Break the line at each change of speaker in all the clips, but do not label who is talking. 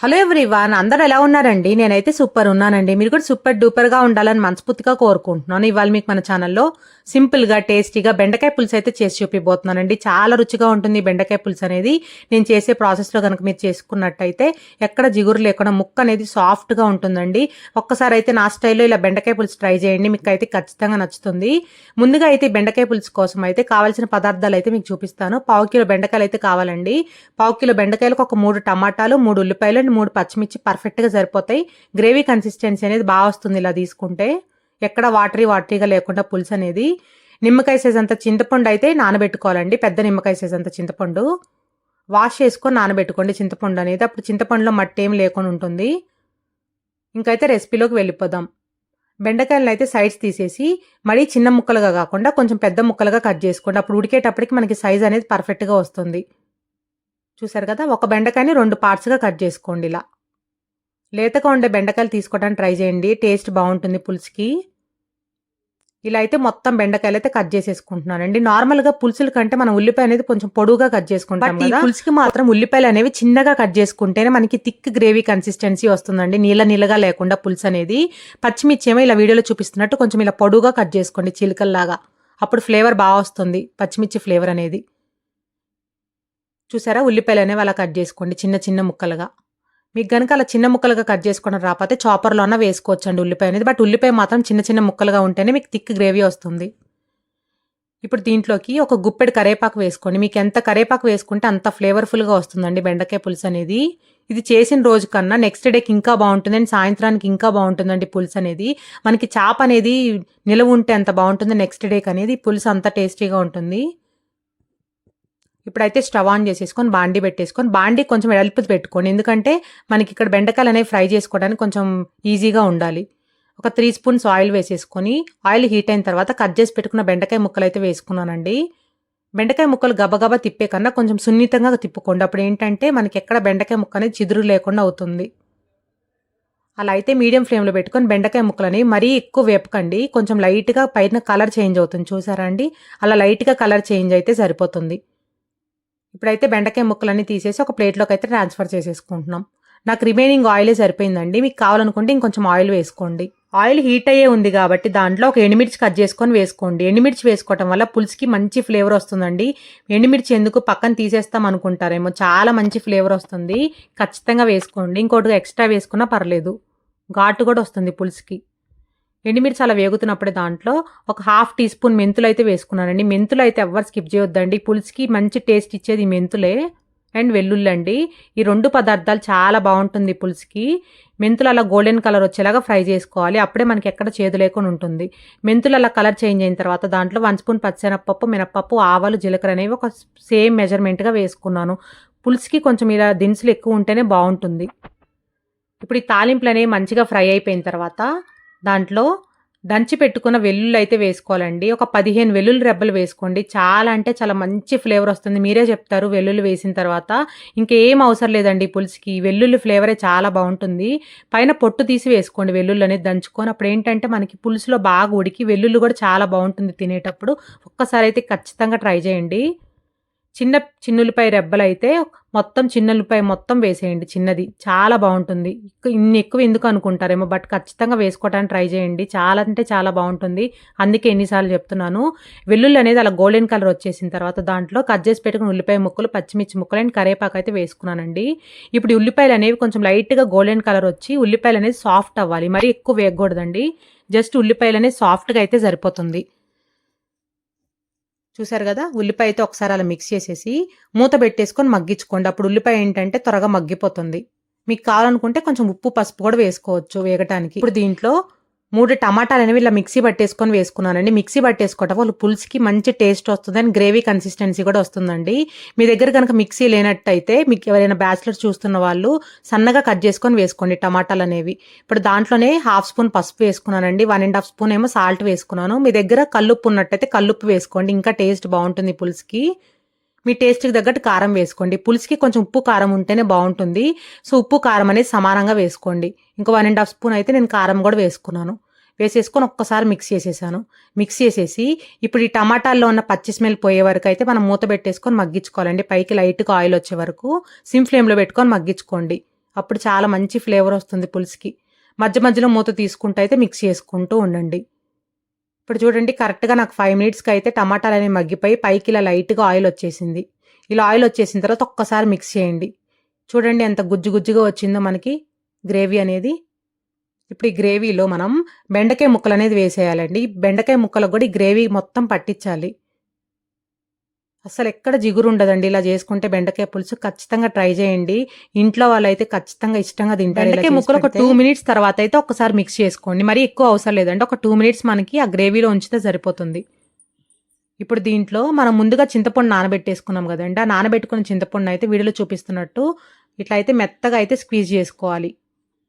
Hello everyone అందరు ఎలా ఉన్నారండి? నేనైతే సూపర్ ఉన్నానండి. మీరు కూడా సూపర్ డూపర్గా ఉండాలని మనస్ఫూర్తిగా కోరుకుంటున్నాను. ఇవాళ మీకు మన ఛానల్లో సింపుల్గా టేస్టీగా బెండకాయ పులుసు అయితే చేసి చూపిపోతున్నానండి చాలా రుచిగా ఉంటుంది బెండకాయ పులుసు అనేది. నేను చేసే ప్రాసెస్లో కనుక మీరు చేసుకున్నట్టయితే ఎక్కడ జిగురు లేకుండా ముక్క అనేది సాఫ్ట్గా ఉంటుందండి. ఒక్కసారి అయితే నా స్టైల్లో ఇలా బెండకాయ పులుసు ట్రై చేయండి. మీకు అయితే ఖచ్చితంగా నచ్చుతుంది. ముందుగా అయితే బెండకాయ పులుసు కోసం అయితే కావాల్సిన పదార్థాలు అయితే మీకు చూపిస్తాను. పావు కిలో బెండకాయలు అయితే కావాలండి. పావు కిలో బెండకాయలకు ఒక మూడు టమాటాలు మూడు ఉల్లిపాయలు అండ్ మూడు పచ్చిమిర్చి పర్ఫెక్ట్గా సరిపోతాయి. గ్రేవీ కన్సిస్టెన్సీ అనేది బాగా వస్తుంది ఇలా తీసుకుంటే. ఎక్కడ వాటరీ వాటరీగా లేకుండా పులుసు అనేది. నిమ్మకాయ సైజ్ అంత చింతపండు అయితే నానబెట్టుకోవాలండి. పెద్ద నిమ్మకాయ సైజ్ అంత చింతపండు. వాష్ చేసుకొని నానబెట్టుకోండి చింతపండు అనేది. అప్పుడు చింతపండులో మట్టి ఏం లేకుండా ఉంటుంది. ఇంకైతే రెసిపీలోకి వెళ్ళిపోదాం. బెండకాయలను అయితే సైడ్స్ తీసేసి మరీ చిన్న ముక్కలుగా కాకుండా కొంచెం పెద్ద ముక్కలుగా కట్ చేసుకోండి. అప్పుడు ఉడికేటప్పటికి మనకి సైజ్ అనేది పర్ఫెక్ట్గా వస్తుంది. చూసారు కదా? ఒక బెండకాయని రెండు పార్ట్స్గా కట్ చేసుకోండి ఇలా. లేతగా ఉండే బెండకాయలు తీసుకోవడానికి ట్రై చేయండి. టేస్ట్ బాగుంటుంది పులుసుకి. ఇలా అయితే మొత్తం బెండకాయలు అయితే కట్ చేసేసుకుంటున్నానండి. నార్మల్గా పులుసుల కంటే మనం ఉల్లిపాయ అనేది కొంచెం పొడుగా కట్ చేసుకుంటాం ఈ పులుసుకి మాత్రం ఉల్లిపాయలు అనేవి చిన్నగా కట్ చేసుకుంటేనే మనకి థిక్ గ్రేవీ కన్సిస్టెన్సీ వస్తుందండి. నీళ్ళ నీళ్ళగా లేకుండా పులుసు అనేది. పచ్చిమిర్చి ఏమో ఇలా వీడియోలో చూపిస్తున్నట్టు కొంచెం ఇలా పొడుగా కట్ చేసుకోండి చిలుకల్లాగా. అప్పుడు ఫ్లేవర్ బాగా వస్తుంది. పచ్చిమిర్చి ఫ్లేవర్ అనేది. చూసారా? ఉల్లిపాయలు అనేవి అలా కట్ చేసుకోండి చిన్న చిన్న ముక్కలుగా. మీకు కనుక అలా చిన్న ముక్కలుగా కట్ చేసుకోవడం రాకపోతే చాపర్లో అన్న వేసుకోవచ్చండి ఉల్లిపాయ అనేది. బట్ ఉల్లిపాయ మాత్రం చిన్న చిన్న ముక్కలుగా ఉంటేనే మీకు థిక్ గ్రేవీ వస్తుంది. ఇప్పుడు దీంట్లోకి ఒక గుప్పెడు కరేపాకు వేసుకోండి. మీకు ఎంత కరేపాకు వేసుకుంటే అంత ఫ్లేవర్ఫుల్గా వస్తుందండి బెండకాయ పులుసు అనేది. ఇది చేసిన రోజు కన్నా నెక్స్ట్ డేకి ఇంకా బాగుంటుంది అండ్ సాయంత్రానికి ఇంకా బాగుంటుందండి పులుసు అనేది. మనకి చాప అనేది నిలవ ఉంటే అంత బాగుంటుంది నెక్స్ట్ డేకి అనేది. పులుసు అంత టేస్టీగా ఉంటుంది. ఇప్పుడైతే స్టవ్ ఆన్ చేసేసుకొని బాండీ పెట్టేసుకొని బాండీ కొంచెం ఎడల్పు పెట్టుకోండి. ఎందుకంటే మనకి ఇక్కడ బెండకాయలు అనేవి ఫ్రై చేసుకోవడానికి కొంచెం ఈజీగా ఉండాలి. ఒక త్రీ స్పూన్స్ ఆయిల్ వేసేసుకొని ఆయిల్ హీట్ అయిన తర్వాత కట్ చేసి పెట్టుకున్న బెండకాయ ముక్కలు అయితే వేసుకున్నానండి. బెండకాయ ముక్కలు గబగబా తిప్పే కన్నా కొంచెం సున్నితంగా తిప్పుకోండి. అప్పుడు ఏంటంటే మనకి ఎక్కడ బెండకాయ ముక్క అనేది చిదురు లేకుండా అవుతుంది. అలా అయితే మీడియం ఫ్లేమ్లో పెట్టుకొని బెండకాయ ముక్కలని మరీ ఎక్కువ వేపకండి. కొంచెం లైట్గా పైన కలర్ చేంజ్ అవుతుంది. చూసారా అండి? అలా లైట్గా కలర్ చేంజ్ అయితే సరిపోతుంది. ఇప్పుడైతే బెండకాయ ముక్కలన్నీ తీసేసి ఒక ప్లేట్లోకి అయితే ట్రాన్స్ఫర్ చేసేసుకుంటున్నాం. నాకు రిమైనింగ్ ఆయిలే సరిపోయిందండి. మీకు కావాలనుకుంటే ఇంకొంచెం ఆయిల్ వేసుకోండి. ఆయిల్ హీట్ అయ్యే ఉంది కాబట్టి దాంట్లో ఒక ఎండుమిర్చి కట్ చేసుకొని వేసుకోండి. ఎండుమిర్చి వేసుకోవటం వల్ల పులుసుకి మంచి ఫ్లేవర్ వస్తుందండి. ఎండుమిర్చి ఎందుకు పక్కన తీసేస్తాం అనుకుంటారేమో చాలా మంచి ఫ్లేవర్ వస్తుంది. ఖచ్చితంగా వేసుకోండి. ఇంకోటిగా ఎక్స్ట్రా వేసుకున్నా పర్లేదు. ఘాటు కూడా వస్తుంది పులుసుకి. ఎండుమిర్చి అలా వేగుతున్నప్పుడే దాంట్లో ఒక హాఫ్ టీ స్పూన్ మెంతులు అయితే వేసుకున్నానండి. మెంతులు అయితే ఎవ్వరు స్కిప్ చేయొద్దండి. పులుసుకి మంచి టేస్ట్ ఇచ్చేది ఈ మెంతులే. అండ్ వెల్లుల్లి అండి. ఈ రెండు పదార్థాలు చాలా బాగుంటుంది పులుసుకి. మెంతులు అలా గోల్డెన్ కలర్ వచ్చేలాగా ఫ్రై చేసుకోవాలి. అప్పుడే మనకి ఎక్కడ చేదు లేకుండా ఉంటుంది. మెంతులు అలా కలర్ చేంజ్ అయిన తర్వాత దాంట్లో వన్ స్పూన్ పచ్చెనపప్పు మినపప్పు ఆవాలు జీలకర్ర అనేవి ఒక సేమ్ మెజర్మెంట్గా వేసుకున్నాను. పులుసుకి కొంచెం ఇలా దినుసులు ఎక్కువ ఉంటేనే బాగుంటుంది. ఇప్పుడు ఈ తాలింపులు అనేవి మంచిగా ఫ్రై అయిపోయిన తర్వాత దాంట్లో దంచి పెట్టుకున్న వెల్లుల్లి అయితే వేసుకోవాలండి. ఒక పదిహేను వెల్లుల్లి రెబ్బలు వేసుకోండి. చాలా అంటే చాలా మంచి ఫ్లేవర్ వస్తుంది. మీరే చెప్తారు వెల్లుల్లి వేసిన తర్వాత. ఇంకేం అవసరం లేదండి పులుసుకి. వెల్లుల్లి ఫ్లేవరే చాలా బాగుంటుంది. పైన పొట్టు తీసి వేసుకోండి వెల్లుల్లి అనేది దంచుకొని. అప్పుడు ఏంటంటే మనకి పులుసులో బాగా ఉడికి వెల్లుల్లి కూడా చాలా బాగుంటుంది తినేటప్పుడు. ఒక్కసారి అయితే ఖచ్చితంగా ట్రై చేయండి. చిన్న చిన్నులపై రెబ్బలు అయితే మొత్తం చిన్నులపై మొత్తం వేసేయండి చిన్నది. చాలా బాగుంటుంది. ఇన్ని ఎక్కువ ఎందుకు అనుకుంటారేమో బట్ ఖచ్చితంగా వేసుకోవడానికి ట్రై చేయండి. చాలా అంటే చాలా బాగుంటుంది. అందుకే ఎన్నిసార్లు చెప్తున్నాను. వెల్లుల్లి అనేది అలా గోల్డెన్ కలర్ వచ్చేసిన తర్వాత దాంట్లో కట్ చేసి పెట్టుకుని ఉల్లిపాయ ముక్కలు పచ్చిమిర్చి ముక్కలు అండ్ కరేపాకు అయితే వేసుకున్నానండి. ఇప్పుడు ఉల్లిపాయలు అనేవి కొంచెం లైట్గా గోల్డెన్ కలర్ వచ్చి ఉల్లిపాయలు అనేది సాఫ్ట్ అవ్వాలి. మరీ ఎక్కువ వేయకూడదండి. జస్ట్ ఉల్లిపాయలు అనేది సాఫ్ట్గా అయితే సరిపోతుంది. చూసారు కదా? ఉల్లిపాయ అయితే ఒకసారి అలా మిక్స్ చేసేసి మూత పెట్టేసుకొని మగ్గించుకోండి. అప్పుడు ఉల్లిపాయ ఏంటంటే త్వరగా మగ్గిపోతుంది. మీకు కావాలనుకుంటే కొంచెం ఉప్పు పసుపు కూడా వేసుకోవచ్చు వేగటానికి. ఇప్పుడు దీంట్లో మూడు టమాటాలు అనేవి ఇలా మిక్సీ పట్టేసుకొని వేసుకున్నానండి. మిక్సీ పట్టేసుకోవటం వాళ్ళు పులుసుకి మంచి టేస్ట్ వస్తుంది అండ్ గ్రేవీ కన్సిస్టెన్సీ కూడా వస్తుందండి. మీ దగ్గర కనుక మిక్సీ లేనట్టయితే మీకు ఎవరైనా బ్యాచిలర్ చూస్తున్న వాళ్ళు సన్నగా కట్ చేసుకొని వేసుకోండి టమాటాలు అనేవి ఇప్పుడు దాంట్లోనే హాఫ్ స్పూన్ పసుపు వేసుకున్నానండి. వన్ అండ్ హాఫ్ స్పూన్ ఏమో సాల్ట్ వేసుకున్నాను. మీ దగ్గర కల్లుప్పు ఉన్నట్టయితే కల్లుప్పు వేసుకోండి. ఇంకా టేస్ట్ బాగుంటుంది పులుసుకి. మీ టేస్ట్కి తగ్గట్టు కారం వేసుకోండి. పులుసుకి కొంచెం ఉప్పు కారం ఉంటేనే బాగుంటుంది. సో ఉప్పు కారం అనేది సమానంగా వేసుకోండి. ఇంకా వన్ అండ్ హాఫ్ స్పూన్ అయితే నేను కారం కూడా వేసుకున్నాను. వేసేసుకొని ఒక్కసారి మిక్స్ చేసేసాను. మిక్స్ చేసేసి ఇప్పుడు ఈ టమాటాల్లో ఉన్న పచ్చి స్మెల్ పోయే వరకు అయితే మనం మూత పెట్టేసుకొని మగ్గించుకోవాలండి. పైకి లైట్గా ఆయిల్ వచ్చే వరకు సిమ్ ఫ్లేమ్లో పెట్టుకొని మగ్గించుకోండి. అప్పుడు చాలా మంచి ఫ్లేవర్ వస్తుంది పులుసుకి. మధ్య మధ్యలో మూత తీసుకుంటూ అయితే మిక్స్ చేసుకుంటూ ఉండండి. ఇప్పుడు చూడండి కరెక్ట్గా నాకు ఫైవ్ మినిట్స్కి అయితే టమాటాలు అనేవి మగ్గిపోయి పైకి ఇలా లైట్గా ఆయిల్ వచ్చేసింది. ఇలా ఆయిల్ వచ్చేసిన తర్వాత ఒక్కసారి మిక్స్ చేయండి. చూడండి ఎంత గుజ్జు గుజ్జుగా వచ్చిందో మనకి గ్రేవీ అనేది. ఇప్పుడు ఈ గ్రేవీలో మనం బెండకాయ ముక్కలు అనేది వేసేయాలండి. ఈ బెండకాయ ముక్కలకు కూడా ఈ గ్రేవీ మొత్తం పట్టించాలి. అసలు ఎక్కడ జిగురు ఉండదండి ఇలా చేసుకుంటే బెండకాయ పులుసు ఖచ్చితంగా ట్రై చేయండి. ఇంట్లో వాళ్ళైతే ఖచ్చితంగా ఇష్టంగా తింటారు బెండకాయ ముక్కలు ఒక టూ మినిట్స్ తర్వాత అయితే ఒకసారి మిక్స్ చేసుకోండి. మరి ఎక్కువ అవసరం లేదండి. ఒక టూ మినిట్స్ మనకి ఆ గ్రేవీలో ఉంచితే సరిపోతుంది. ఇప్పుడు దీంట్లో మనం ముందుగా చింతపండు నానబెట్టేసుకున్నాం కదండి. ఆ నానబెట్టుకున్న చింతపండు అయితే వీడియోలో చూపిస్తున్నట్టు ఇట్లా అయితే మెత్తగా అయితే స్క్వీజ్ చేసుకోవాలి.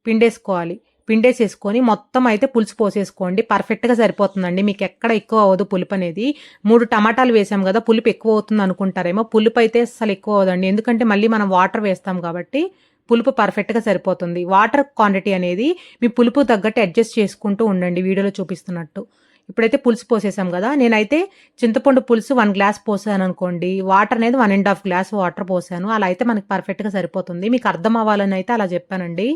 పిండేసుకోవాలి. పిండేసేసుకొని మొత్తం అయితే పులుసు పోసేసుకోండి. పర్ఫెక్ట్గా సరిపోతుందండి. మీకు ఎక్కడ ఎక్కువ అవ్వదు పులుపు అనేది. మూడు టమాటాలు వేసాం కదా పులుపు ఎక్కువ అవుతుంది అనుకుంటారేమో. పులుపు అయితే అసలు ఎక్కువ అవ్వదండి. ఎందుకంటే మళ్ళీ మనం వాటర్ వేస్తాం కాబట్టి పులుపు పర్ఫెక్ట్గా సరిపోతుంది. వాటర్ క్వాంటిటీ అనేది మీ పులుపు తగ్గట్టు అడ్జస్ట్ చేసుకుంటూ ఉండండి వీడియోలో చూపిస్తున్నట్టు. ఇప్పుడైతే పులుసు పోసేసాం కదా నేనైతే చింతపండు పులుసు వన్ గ్లాస్ పోసాను అనుకోండి. వాటర్ అనేది one and half glass water పోసాను. అలా అయితే మనకి పర్ఫెక్ట్గా సరిపోతుంది. మీకు అర్థం అవ్వాలని అయితే అలా చెప్పానండి.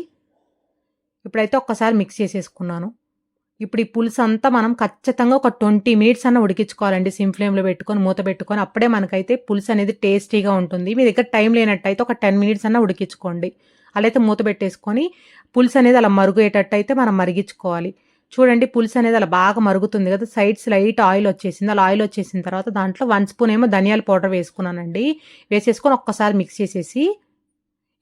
ఇప్పుడైతే ఒక్కసారి మిక్స్ చేసేసుకున్నాను. ఇప్పుడు ఈ పులుసు అంతా మనం ఖచ్చితంగా ఒక ట్వంటీ మినిట్స్ అన్న ఉడికించుకోవాలండి. సిమ్ ఫ్లేమ్లో పెట్టుకొని మూత పెట్టుకొని అప్పుడే మనకైతే పులుసు అనేది టేస్టీగా ఉంటుంది. మీ దగ్గర టైం లేనట్టయితే ఒక టెన్ మినిట్స్ అన్న ఉడికించుకోండి. అలా అయితే మూత పెట్టేసుకొని పులుసు అనేది అలా మరుగేటట్టు అయితే మనం మరిగించుకోవాలి. చూడండి పులుసు అనేది అలా బాగా మరుగుతుంది కదా. సైడ్స్ లైట్ ఆయిల్ వచ్చేసింది. అలా ఆయిల్ వచ్చేసిన తర్వాత దాంట్లో వన్ స్పూన్ ఏమో ధనియాల పౌడర్ వేసుకున్నానండి. వేసేసుకొని ఒక్కసారి మిక్స్ చేసేసి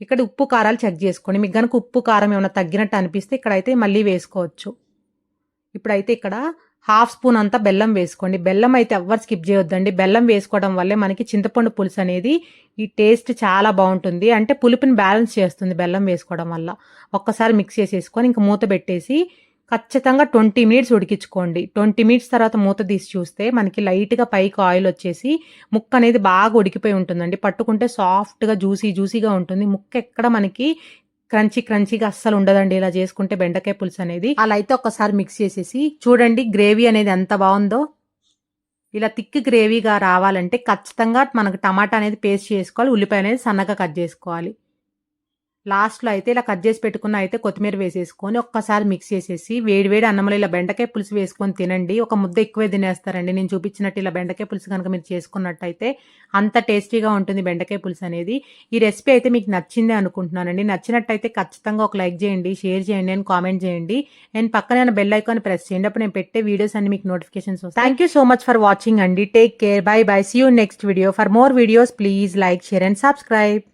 ఇక్కడ ఉప్పు కారాలు చెక్ చేసుకోండి. మీకు కనుక ఉప్పు కారం ఏమైనా తగ్గినట్టు అనిపిస్తే ఇక్కడైతే మళ్ళీ వేసుకోవచ్చు. ఇప్పుడైతే ఇక్కడ హాఫ్ స్పూన్ అంతా బెల్లం వేసుకోండి. బెల్లం అయితే ఎవ్వరు స్కిప్ చేయొద్దండి. బెల్లం వేసుకోవడం వల్లే మనకి చింతపండు పులుసు అనేది ఈ టేస్ట్ చాలా బాగుంటుంది. అంటే పులుపుని బ్యాలెన్స్ చేస్తుంది బెల్లం వేసుకోవడం వల్ల. ఒక్కసారి మిక్స్ చేసేసుకొని ఇంకా మూత పెట్టేసి ఖచ్చితంగా ట్వంటీ మినిట్స్ ఉడికించుకోండి. ట్వంటీ మినిట్స్ తర్వాత మూత తీసి చూస్తే మనకి లైట్గా పైకి ఆయిల్ వచ్చేసి ముక్క అనేది బాగా ఉడికిపోయి ఉంటుందండి. పట్టుకుంటే సాఫ్ట్గా జ్యూసీ జ్యూసీగా ఉంటుంది. ముక్క ఎక్కడ మనకి క్రంచీ క్రంచీగా అస్సలు ఉండదండి. ఇలా చేసుకుంటే బెండకాయ పులుసు అనేది. అలా అయితే ఒకసారి మిక్స్ చేసేసి చూడండి గ్రేవీ అనేది ఎంత బాగుందో. ఇలా థిక్ గ్రేవీగా రావాలంటే ఖచ్చితంగా మనకు టమాటా అనేది పేస్ట్ చేసుకోవాలి. ఉల్లిపాయ అనేది సన్నగా కట్ చేసుకోవాలి. లాస్ట్లో అయితే ఇలా కట్ చేసి పెట్టుకున్న అయితే కొత్తిమీర వేసేసుకొని ఒక్కసారి మిక్స్ చేసేసి వేడి వేడి అన్నంలో ఇలా బెండకాయ పులుసు వేసుకొని తినండి. ఒక ముద్ద ఎక్కువే తినేస్తారండి. నేను చూపించినట్టు ఇలా బెండకాయ పులుసు కనుక మీరు చేసుకున్నట్టయితే అంత టేస్టీగా ఉంటుంది బెండకాయ పులుసు అనేది. ఈ రెసిపీ అయితే మీకు నచ్చిందే అనుకుంటున్నానండి. నచ్చినట్టయితే ఖచ్చితంగా ఒక లైక్ చేయండి షేర్ చేయండి అని కామెంట్ చేయండి. నేను పక్కన బెల్ ఐకాన్ ప్రెస్ చేయండి. అప్పుడు నేను పెట్టే వీడియోస్ అన్ని మీకు నోటిఫికేషన్స్ వస్తాయి. Thank you so much for watching అండి. Take care bye bye see you next video for more videos please like share and subscribe